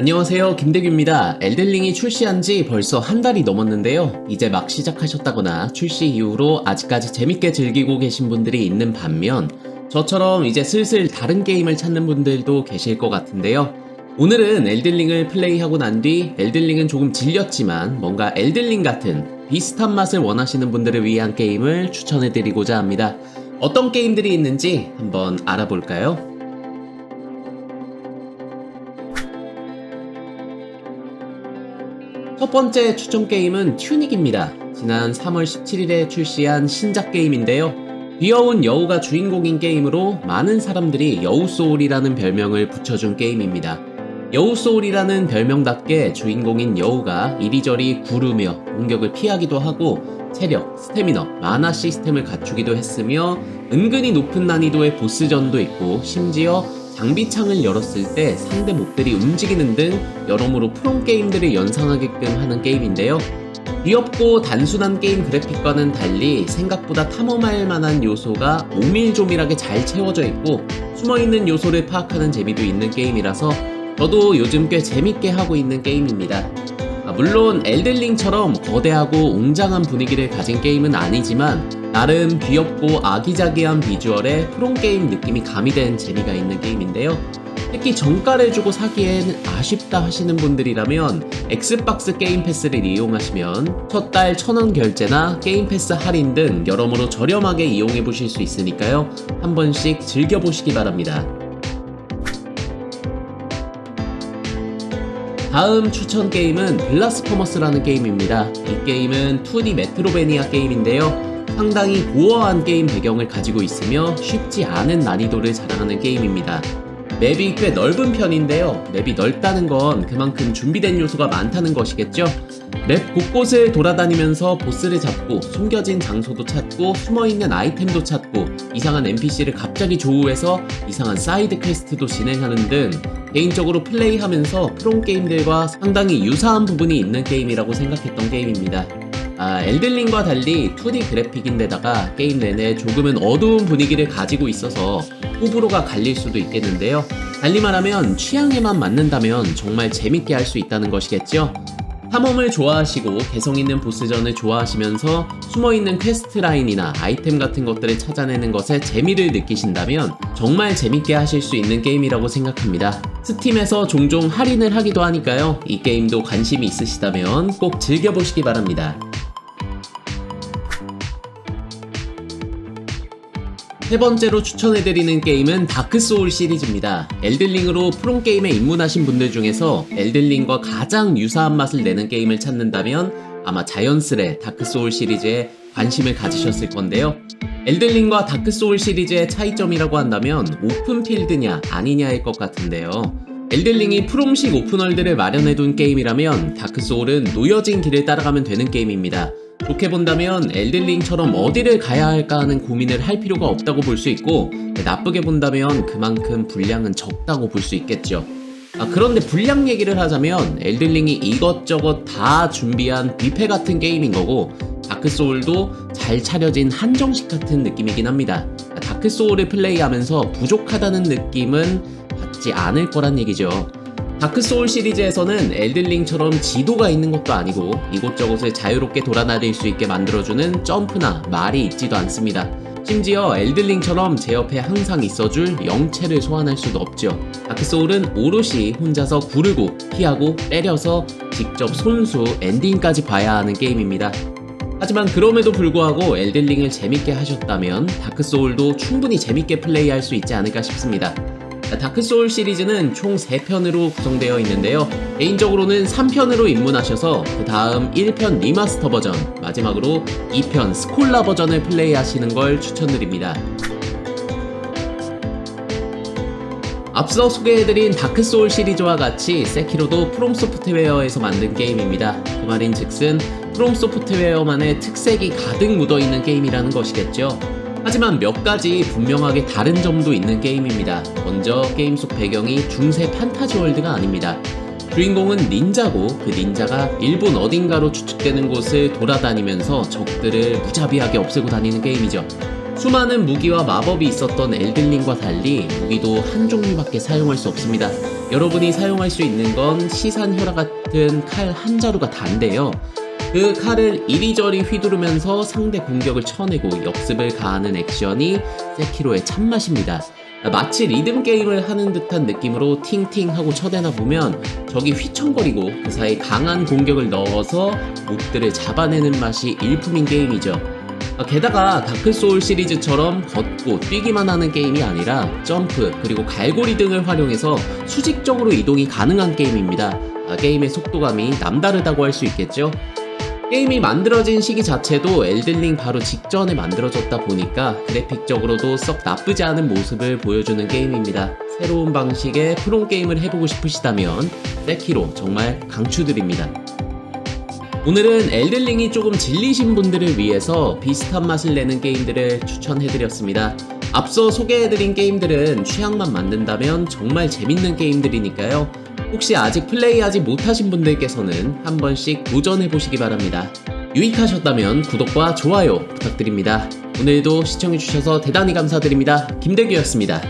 안녕하세요 김대규입니다. 엘든링이 출시한 지 벌써 한 달이 넘었는데요. 이제 막 시작하셨다거나 출시 이후로 아직까지 재밌게 즐기고 계신 분들이 있는 반면 저처럼 이제 슬슬 다른 게임을 찾는 분들도 계실 것 같은데요. 오늘은 엘든링을 플레이하고 난 뒤 엘든링은 조금 질렸지만 뭔가 엘든링 같은 비슷한 맛을 원하시는 분들을 위한 게임을 추천해드리고자 합니다. 어떤 게임들이 있는지 한번 알아볼까요? 첫 번째 추천 게임은 튜닉입니다. 지난 3월 17일에 출시한 신작 게임인데요. 귀여운 여우가 주인공인 게임으로 많은 사람들이 여우소울이라는 별명을 붙여준 게임입니다. 여우소울이라는 별명답게 주인공인 여우가 이리저리 구르며 공격을 피하기도 하고 체력, 스태미너, 마나 시스템을 갖추기도 했으며 은근히 높은 난이도의 보스전도 있고 심지어 장비창을 열었을 때 상대 몹들이 움직이는 등 여러모로 프롬 게임들을 연상하게끔 하는 게임인데요. 귀엽고 단순한 게임 그래픽과는 달리 생각보다 탐험할 만한 요소가 오밀조밀하게 잘 채워져 있고 숨어있는 요소를 파악하는 재미도 있는 게임이라서 저도 요즘 꽤 재밌게 하고 있는 게임입니다. 아, 물론 엘든링처럼 거대하고 웅장한 분위기를 가진 게임은 아니지만 나름 귀엽고 아기자기한 비주얼에 프롬게임 느낌이 가미된 재미가 있는 게임인데요. 특히 정가를 주고 사기엔 아쉽다 하시는 분들이라면 엑스박스 게임 패스를 이용하시면 첫달천원 결제나 게임 패스 할인 등 여러모로 저렴하게 이용해 보실 수 있으니까요. 한 번씩 즐겨보시기 바랍니다. 다음 추천 게임은 블라스퍼머스라는 게임입니다. 이 게임은 2D 메트로베니아 게임인데요. 상당히 고어한 게임 배경을 가지고 있으며 쉽지 않은 난이도를 자랑하는 게임입니다. 맵이 꽤 넓은 편인데요. 맵이 넓다는 건 그만큼 준비된 요소가 많다는 것이겠죠? 맵 곳곳을 돌아다니면서 보스를 잡고 숨겨진 장소도 찾고 숨어있는 아이템도 찾고 이상한 NPC를 갑자기 조우해서 이상한 사이드 퀘스트도 진행하는 등 개인적으로 플레이하면서 프롬 게임들과 상당히 유사한 부분이 있는 게임이라고 생각했던 게임입니다. 아, 엘들링과 달리 2D 그래픽인데다가 게임 내내 조금은 어두운 분위기를 가지고 있어서 호불호가 갈릴 수도 있겠는데요. 달리 말하면 취향에만 맞는다면 정말 재밌게 할 수 있다는 것이겠죠. 탐험을 좋아하시고 개성 있는 보스전을 좋아하시면서 숨어있는 퀘스트 라인이나 아이템 같은 것들을 찾아내는 것에 재미를 느끼신다면 정말 재밌게 하실 수 있는 게임이라고 생각합니다. 스팀에서 종종 할인을 하기도 하니까요. 이 게임도 관심이 있으시다면 꼭 즐겨보시기 바랍니다. 세 번째로 추천해드리는 게임은 다크소울 시리즈입니다. 엘든링으로 프롬 게임에 입문하신 분들 중에서 엘든링과 가장 유사한 맛을 내는 게임을 찾는다면 아마 자연스레 다크소울 시리즈에 관심을 가지셨을 건데요. 엘든링과 다크소울 시리즈의 차이점이라고 한다면 오픈필드냐 아니냐일 것 같은데요. 엘든링이 프롬식 오픈월드를 마련해둔 게임이라면 다크소울은 놓여진 길을 따라가면 되는 게임입니다. 좋게 본다면 엘든링처럼 어디를 가야 할까 하는 고민을 할 필요가 없다고 볼 수 있고 나쁘게 본다면 그만큼 분량은 적다고 볼 수 있겠죠. 아, 그런데 분량 얘기를 하자면 엘든링이 이것저것 다 준비한 뷔페 같은 게임인 거고 다크소울도 잘 차려진 한정식 같은 느낌이긴 합니다. 다크소울을 플레이하면서 부족하다는 느낌은 받지 않을 거란 얘기죠. 다크 소울 시리즈에서는 엘든링처럼 지도가 있는 것도 아니고 이곳저곳을 자유롭게 돌아다닐 수 있게 만들어주는 점프나 말이 있지도 않습니다. 심지어 엘든링처럼 제 옆에 항상 있어줄 영체를 소환할 수도 없죠. 다크소울은 오롯이 혼자서 구르고 피하고 때려서 직접 손수 엔딩까지 봐야 하는 게임입니다. 하지만 그럼에도 불구하고 엘든링을 재밌게 하셨다면 다크소울도 충분히 재밌게 플레이할 수 있지 않을까 싶습니다. 다크 소울 시리즈는 총 3편으로 구성되어 있는데요. 개인적으로는 3편으로 입문하셔서 그 다음 1편 리마스터 버전, 마지막으로 2편 스콜라 버전을 플레이하시는 걸 추천드립니다. 앞서 소개해드린 다크소울 시리즈와 같이 세키로도 프롬 소프트웨어에서 만든 게임입니다. 그 말인 즉슨 프롬 소프트웨어만의 특색이 가득 묻어있는 게임이라는 것이겠죠. 하지만 몇 가지 분명하게 다른 점도 있는 게임입니다. 먼저 게임 속 배경이 중세 판타지 월드가 아닙니다. 주인공은 닌자고 그 닌자가 일본 어딘가로 추측되는 곳을 돌아다니면서 적들을 무자비하게 없애고 다니는 게임이죠. 수많은 무기와 마법이 있었던 엘든링과 달리 무기도 한 종류밖에 사용할 수 없습니다. 여러분이 사용할 수 있는 건 시산 혈화 같은 칼 한 자루가 단데요. 그 칼을 이리저리 휘두르면서 상대 공격을 쳐내고 역습을 가하는 액션이 세키로의 참맛입니다. 마치 리듬 게임을 하는 듯한 느낌으로 팅팅 하고 쳐대나 보면 적이 휘청거리고 그 사이 강한 공격을 넣어서 목들을 잡아내는 맛이 일품인 게임이죠. 아, 게다가 다크 소울 시리즈처럼 걷고 뛰기만 하는 게임이 아니라 점프 그리고 갈고리 등을 활용해서 수직적으로 이동이 가능한 게임입니다. 아, 게임의 속도감이 남다르다고 할 수 있겠죠. 게임이 만들어진 시기 자체도 엘든링 바로 직전에 만들어졌다 보니까 그래픽적으로도 썩 나쁘지 않은 모습을 보여주는 게임입니다. 새로운 방식의 프롬 게임을 해보고 싶으시다면 세키로 정말 강추드립니다. 오늘은 엘든링이 조금 질리신 분들을 위해서 비슷한 맛을 내는 게임들을 추천해드렸습니다. 앞서 소개해드린 게임들은 취향만 맞는다면 정말 재밌는 게임들이니까요. 혹시 아직 플레이하지 못하신 분들께서는 한 번씩 도전해보시기 바랍니다. 유익하셨다면 구독과 좋아요 부탁드립니다. 오늘도 시청해주셔서 대단히 감사드립니다. 김대규였습니다.